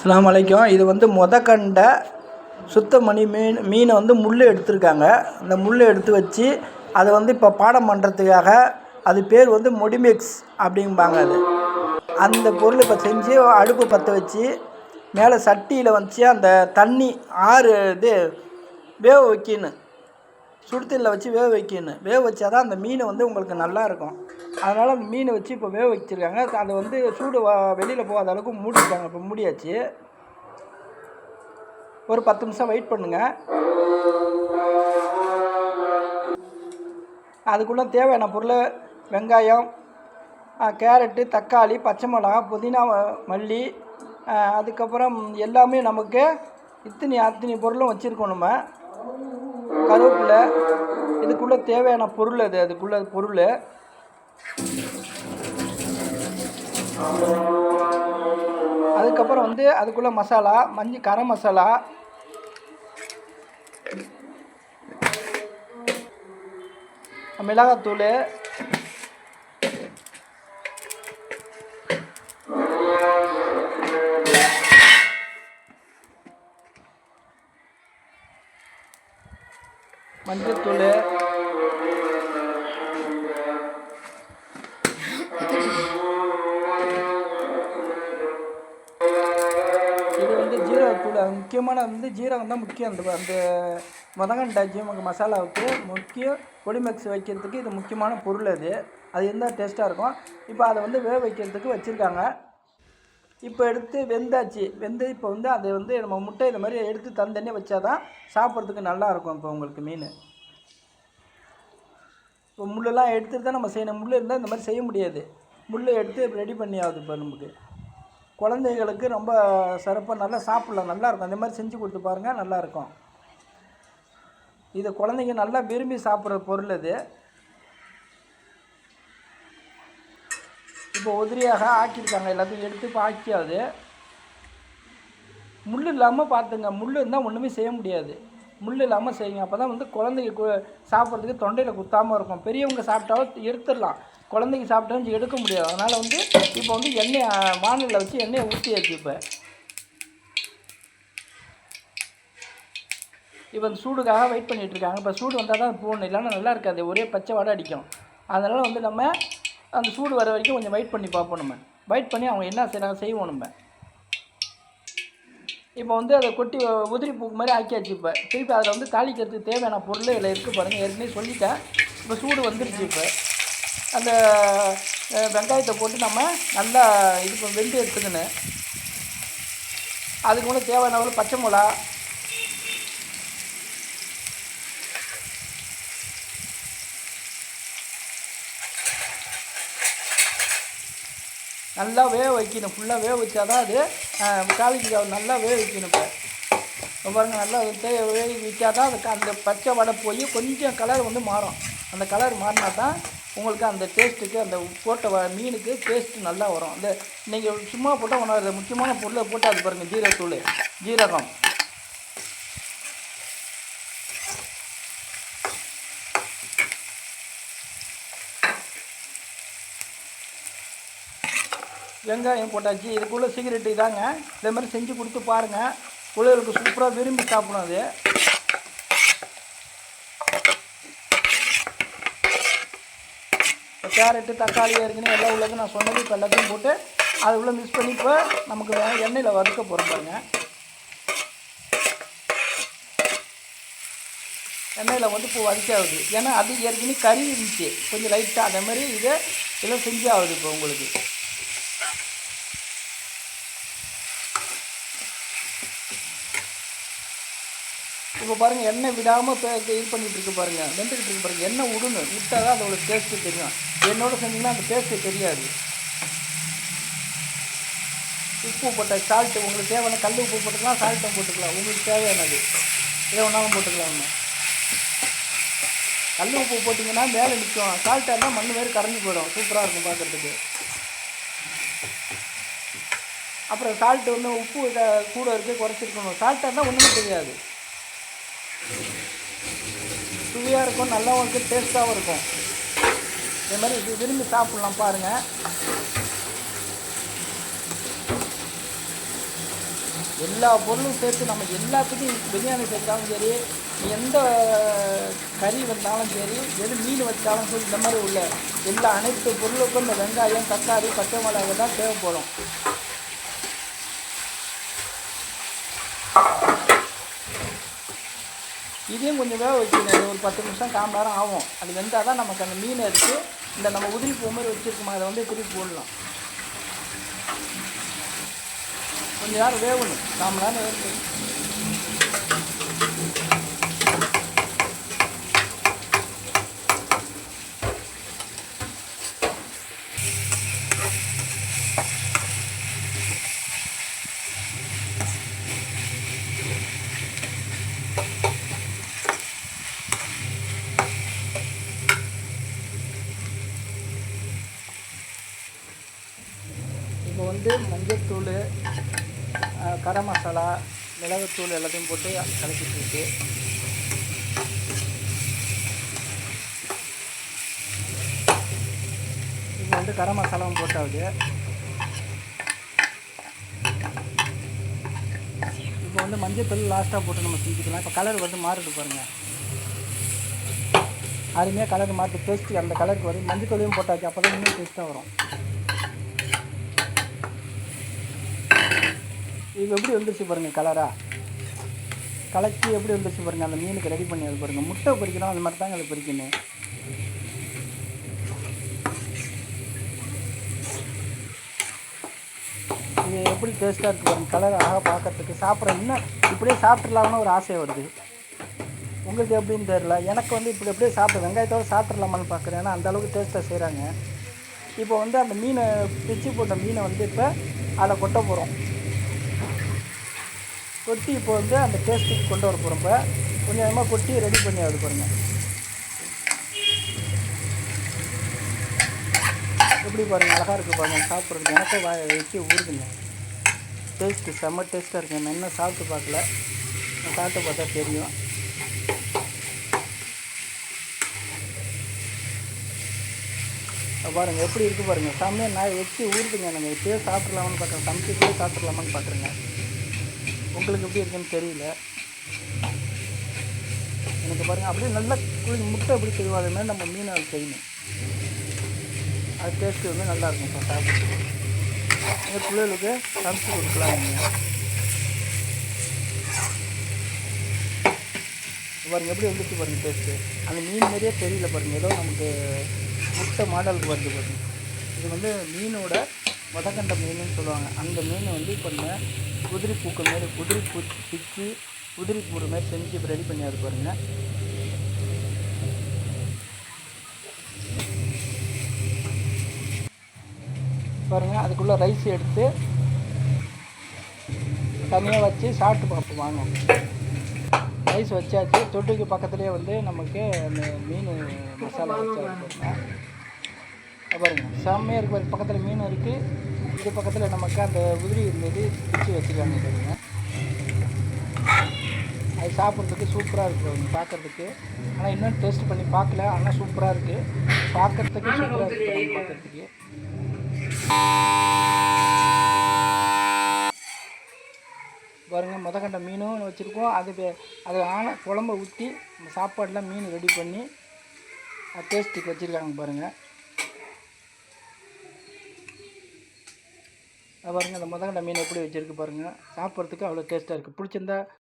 அஸ்லாம் அலைக்கும். இது வந்து மொத கண்ட சுத்தமணி மீன் மீனை வந்து முள் எடுத்திருக்காங்க. அந்த முள் எடுத்து வச்சு அதை வந்து இப்போ பாடம் பண்ணுறதுக்காக அது பேர் வந்து மொடிமிக்ஸ் அப்படிம்பாங்க அது. அந்த பொருள் இப்போ செஞ்சு அடுப்பு பற்ற வச்சு மேலே சட்டியில் வச்சு அந்த தண்ணி ஆறு இது வேக வைக்கணும். சுடுதண்ணியில் வச்சு வேக வைக்கணும். வேக வச்சா தான் அந்த மீன் வந்து உங்களுக்கு நல்லா இருக்கும். அதனால் அந்த மீனை வச்சு இப்போ வேக வச்சுருக்காங்க. அதை வந்து சூடு வெளியில் போகாத அளவுக்கு மூடிட்டாங்க. இப்போ மூடியாச்சு. ஒரு பத்து நிமிஷம் வெயிட் பண்ணுங்கள் அதுக்குள்ளே தேவையான பொருள் வெங்காயம் கேரட்டு தக்காளி பச்சை மிளகா புதினா மல்லி அதுக்கப்புறம் எல்லாமே நமக்கு இத்தனி அத்தனி பொருளும் வச்சுருக்கோம் நம்ம. கருவேப்பிலை இதுக்குள்ளே தேவையான பொருள் அது அதுக்குள்ளே பொருள். அதுக்கப்புறம் வந்து அதுக்குள்ளே மசாலா மஞ்சள் கரம் மசாலா. மிளகாத்தூள் முக்கியமான வந்து ஜீரகம் தான் முக்கியம். அந்த அந்த மொதங்கண்டா ஜீரக மசாலாவுக்கு முக்கியம் பொடிமெக்ஸ் வைக்கிறதுக்கு இது முக்கியமான பொருள் அது. அது இருந்தால் டேஸ்ட்டாக இருக்கும். இப்போ அதை வந்து வேக வைக்கிறதுக்கு வச்சுருக்காங்க. இப்போ எடுத்து வெந்தாச்சு. வெந்து இப்போ வந்து அதை வந்து நம்ம முட்டை இந்த மாதிரி எடுத்து தந்தண்ணி வச்சா தான் சாப்பிட்றதுக்கு நல்லா இருக்கும் இப்போ உங்களுக்கு மீன். இப்போ முள்ளெல்லாம் எடுத்துகிட்டு தான் நம்ம செய்யணும். முள் இருந்தால் இந்த மாதிரி செய்ய முடியாது. முள் எடுத்து ரெடி பண்ணியாவது இப்போ நமக்கு. குழந்தைகளுக்கு ரொம்ப சிறப்பாக நல்லா சாப்பிட்லாம் நல்லாயிருக்கும். அந்த மாதிரி செஞ்சு கொடுத்து பாருங்கள் நல்லாயிருக்கும். இது குழந்தைங்க நல்லா விரும்பி சாப்பிட்ற பொருள் இது இப்போ உதிரியாக ஆக்கியிருக்காங்க எல்லாத்தையும் எடுத்து இப்போ ஆக்கியாது. முள் இல்லாமல் பார்த்துங்க முள் இருந்தால் ஒன்றுமே செய்ய முடியாது. முள் இல்லாமல் செய்யுங்க. அப்போ தான் வந்து குழந்தைங்க கு- சாப்பிட்றதுக்கு தொண்டையில் குத்தாமல் இருக்கும். பெரியவங்க சாப்பிட்டாலும் எடுத்துடலாம். குழந்தைங்க சாப்பிட்டு எடுக்க முடியாது. அதனால் வந்து இப்போ வந்து எண்ணெய் வானலில் வச்சு எண்ணெயை ஊற்றியாச்சு இப்போ. இப்போ அந்த சூடுக்காக வெயிட் பண்ணிகிட்ருக்காங்க இருக்காங்க. இப்போ சூடு வந்தால் தான் போடணும். இல்லைன்னா நல்லா இருக்காது. ஒரே பச்சை வடை அடிக்கும். அதனால் வந்து நம்ம அந்த சூடு வர வரைக்கும் கொஞ்சம் வெயிட் பண்ணி பார்ப்போம் நம்ம. வெயிட் பண்ணி அவங்க என்ன செய்கிறாங்க செய்வோம் நம்ம. இப்போ வந்து அதை கொட்டி உதிரி பூக்கு மாதிரி ஆக்கியாச்சு இப்போ. திருப்பி அதில் வந்து தாளிக்கிறதுக்கு தேவையான பொருள் இதில் இருக்குது பாருங்கள் ஏற்கனவே சொல்லிட்டேன். இப்போ சூடு வந்துருச்சு இப்போ. அந்த வெங்காயத்தை போட்டு நம்ம நல்லா இது வெந்து எடுத்துக்கணும். அதுக்கு முன்னே தேவையான அளவு பச்சை மிளகா. நல்லா வேக வைக்கணும். ஃபுல்லாக வேக வச்சா தான் அது காலிக்கு நல்லா வேக வைக்கணும் இப்போ. பாருங்க நல்லா தே- வேக வச்சா தான் அதுக்கு அந்த பச்சை வடை போய் கொஞ்சம் கலர் வந்து மாறும். அந்த கலர் மாறினா தான் உங்களுக்கு அந்த டேஸ்ட்டுக்கு அந்த போட்ட மீனுக்கு டேஸ்ட்டு நல்லா வரும். அந்த நீங்கள் சும்மா போட்டால் ஒன்றும் முக்கியமான பொருளை போட்டு அது பாருங்கள் ஜீரகத்தூள் ஜீரகம். வெங்காயம் போட்டாச்சு. இதுக்குள்ளே சிகரெட்டு தாங்க இதே மாதிரி செஞ்சு கொடுத்து பாருங்கள் பிள்ளைகளுக்கு சூப்பராக விரும்பி சாப்பிடும் அது. கேரட்டு தக்காளி ஏற்கனவே எல்லாம் உள்ளது நான் சொன்னது இப்போ எல்லாத்தையும் போட்டு அது உள்ளே மிக்ஸ் பண்ணி இப்போ நமக்கு எண்ணெயில் வறுக்க போகிறோம் பாருங்க. எண்ணெயில் வந்து இப்போ வதக்காகுது ஏன்னா அது ஏற்கனவே கறி இருந்துச்சு. கொஞ்சம் லைட்டாக அதே மாதிரி இதை இதெல்லாம் செஞ்சாகுது இப்போ உங்களுக்கு. இப்போ பாருங்கள் எண்ணெய் விடாமல் இது பண்ணிகிட்டு இருக்கு பாருங்கள் வெந்துக்கிட்டு இருக்கு பாருங்கள் எண்ணெய் விடுங்க விட்டால் தான் அதோட டேஸ்ட்டு தெரியும். என்னோட செஞ்சிங்கன்னா அந்த டேஸ்ட்டு தெரியாது. உப்பு போட்ட சால்ட்டு உங்களுக்கு தேவையான கல் உப்பு போட்டுக்கலாம் சால்ட்டும் போட்டுக்கலாம். உங்களுக்கு தேவையானது. எதை ஒன்றாவும் போட்டுக்கலாம் ஒன்று கல் உப்பு போட்டிங்கன்னா மேலே நிற்கும். சால்ட்டாக இருந்தால் மண் வேறு கரைஞ்சி போயிடும். சூப்பராக இருக்கும் பார்க்குறதுக்கு. அப்புறம் சால்ட்டு வந்து உப்பு கூட இருக்குது குறைச்சிருக்கணும். சால்ட்டாக இருந்தால் ஒன்றுமே தெரியாது. சுவையாக இருக்கும் நல்லாவும் இருக்கும் டேஸ்ட்டாகவும் இருக்கும். இதே மாதிரி இது விரும்பி சாப்பிட்லாம் பாருங்கள் எல்லா பொருளும் சேர்த்து நம்ம எல்லாத்துக்கும் பிரியாணி செஞ்சாலும் சரி எந்த கறி வந்தாலும் சரி எது மீன் வச்சாலும் சரி இந்த மாதிரி உள்ள எல்லா அனைத்து பொருளுக்கும் இந்த வெங்காயம் தக்காளி பச்சை மிளகாய் தான் தேவைப்படும். இதையும் கொஞ்சம் வேக வச்சுக்கணும் ஒரு பத்து நிமிஷம் கால் நேரம் ஆகும். அது வெந்தால் தான் நமக்கு அந்த மீனை எடுத்து இந்த நம்ம உதிரி பூ மாதிரி வச்சுருக்கோமா அதை வந்து திருப்பி போடலாம். கொஞ்சம் நேரம் வேகணும். கால் நேரம் வேகணும் இப்போ வந்து மஞ்சத்தூள் கரம் மசாலா மிளகுத்தூள் எல்லாத்தையும் போட்டு கலக்கிட்டு இது வந்து கரம் மசாலாவும் போட்டாவது இப்போ வந்து மஞ்சத்தூள் லாஸ்ட்டாக போட்டு நம்ம செஞ்சுக்கலாம். இப்போ கலர் வந்து மாறிட்டு பாருங்கள் அருமையாக கலர் மாற்றி டேஸ்ட்டு அந்த கலருக்கு வரும் மஞ்சள் போட்டாச்சு. அப்போ தான் இன்னும் டேஸ்ட்டாக வரும். இது எப்படி வந்துருச்சு பாருங்கள் கலராக கலக்கி எப்படி வந்துருச்சு பாருங்கள் அந்த மீனுக்கு ரெடி பண்ணி அது பாருங்கள் முட்டை பொறிக்கிறோம் அந்த மாதிரி தாங்க அதை பொறிக்கணும் இது எப்படி டேஸ்ட்டாக இருக்குது பாருங்கள் கலர் அழகாக பார்க்கறதுக்கு. சாப்பிட்ற இன்னும் இப்படியே சாப்பிட்றலாம்னு ஒரு ஆசை வருது. உங்களுக்கு எப்படின்னு தெரியல. எனக்கு வந்து இப்படி எப்படியே சாப்பிட வெங்காயத்தோடு சாப்பிட்றலாமான்னு பார்க்குறேன். ஏன்னா அந்த அளவுக்கு டேஸ்ட்டாக செய்கிறாங்க இப்போ வந்து அந்த மீனை பிச்சு போட்ட மீனை வந்து இப்போ அதில் கொட்ட போகிறோம் கொட்டி இப்போ வந்து அந்த டேஸ்ட்டுக்கு கொண்டு வர போகிறோம் இப்போ. கொஞ்சம் கொஞ்சமாக கொட்டி ரெடி பண்ணி அது பாருங்கள் எப்படி பாருங்கள் அழகாக இருக்குது பாருங்கள் சாப்பிட்றதுக்கு எனக்கு வா வச்சு ஊறுதுங்க. டேஸ்ட்டு செம்ம டேஸ்ட்டாக இருக்குங்க நான் இன்னும் சாப்பிட்டு பார்க்கல. நான் சாப்பிட்டு பார்த்தா தெரியும். பாருங்கள் எப்படி இருக்குது பாருங்கள் செம்மையாக நான் வச்சு ஊறுதுங்க. நாங்கள் இப்போயே சாப்பிட்லாமான்னு பார்க்குறேன் சமைச்சிட்டே சாப்பிட்லாமான்னு பார்க்குறேங்க. உங்களுக்கு எப்படி இருக்குன்னு தெரியல. எனக்கு பாருங்கள் அப்படியே நல்லா குழி முட்டை எப்படி செய்வோம் மாதிரி நம்ம மீன் அது செய்யணும். அது டேஸ்ட்டு வந்து நல்லா இருக்கும் சாப்பிட்டு எங்கள் பிள்ளைகளுக்கு சமைச்சு கொடுக்கலாம் நீங்கள் பாருங்கள் எப்படி வந்துச்சு பாருங்கள் டேஸ்ட்டு அந்த மீன் மாதிரியே தெரியல பாருங்கள் ஏதோ நமக்கு முட்டை மாடலுக்கு வருது பாருங்கள் இது வந்து மீனோட வதக்கண்ட மீனுன்னு சொல்லுவாங்க. அந்த மீன் வந்து இப்போ நம்ம குதிரை பூக்க மாரி குதிரை பூ பிச்சு குதிரை பூற மாதிரி செஞ்சு இப்போ ரெடி பண்ணி பாருங்கள் பாருங்கள் அதுக்குள்ளே ரைஸ் எடுத்து தனியாக வச்சு சாப்பிட்டு பார்ப்போம் வாங்க. ரைஸ் வச்சாச்சு. தொட்டுக்கு பக்கத்துலேயே வந்து நமக்கு அந்த மீன் மசாலா வச்சு பாருங்க. செம்மையாக இருக்குது பாருங்க. பக்கத்தில் மீன் இருக்குது இது பக்கத்தில் நமக்கு அந்த உதிரி இருந்தது பிச்சு வச்சுருக்காங்க பாருங்க. அது சாப்பிட்றதுக்கு சூப்பராக இருக்குது அவங்க பார்க்குறதுக்கு ஆனால் இன்னும் டேஸ்ட் பண்ணி பார்க்கல. ஆனால் சூப்பராக இருக்குது பார்க்குறதுக்கு சூப்பராக இருக்குது பாருங்க பார்க்குறதுக்கு. பாருங்க முதக்கண்ட மீனும் வச்சுருக்கோம். அது அது ஆன குழம்ப ஊற்றி அந்த மீன் ரெடி பண்ணி டேஸ்ட்டுக்கு வச்சுருக்காங்க பாருங்கள் பாருங்கள் அந்த முதங்கண்ட மீன் எப்படி வச்சுருக்கு பாருங்கள் சாப்பிட்றதுக்கு அவ்வளோ டேஸ்ட்டாக இருக்குது பிடிச்சிருந்தா